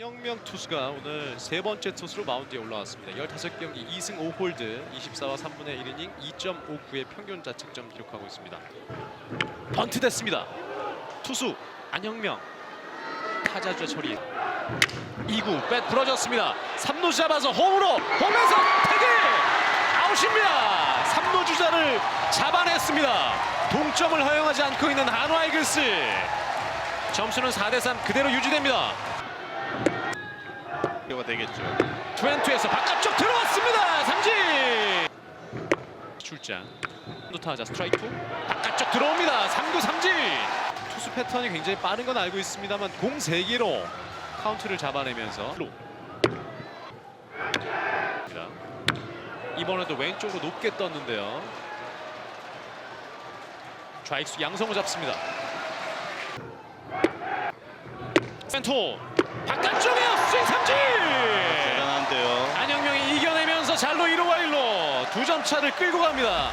안영명 투수가 오늘 세 번째 투수로 마운드에 올라왔습니다. 15경기 2승 5홀드 24와 3분의 1이닝 2.59의 평균 자책점 기록하고 있습니다. 번트 됐습니다. 투수 안영명 타자주자 처리 2구 뱃 부러졌습니다. 3루 잡아서 홈으로 홈에서 태그 아웃입니다. 3루 주자를 잡아냈습니다. 동점을 허용하지 않고 있는 한화 이글스 점수는 4대3 그대로 유지됩니다. 가 되겠죠. 트웬투에서 바깥쪽 들어왔습니다. 삼진. 출장. 노타자 스트라이크. 바깥쪽 들어옵니다. 3구 삼진. 투수 패턴이 굉장히 빠른 건 알고 있습니다만 공 3개로 카운트를 잡아내면서 로. 이번에도 왼쪽으로 높게 떴는데요. 좌익수 양성호 잡습니다. 센터 바깥쪽에 스윙 삼진. 대단한데요. 안영명이 이겨내면서 잘로 1호와 1로 두 점 차를 끌고 갑니다.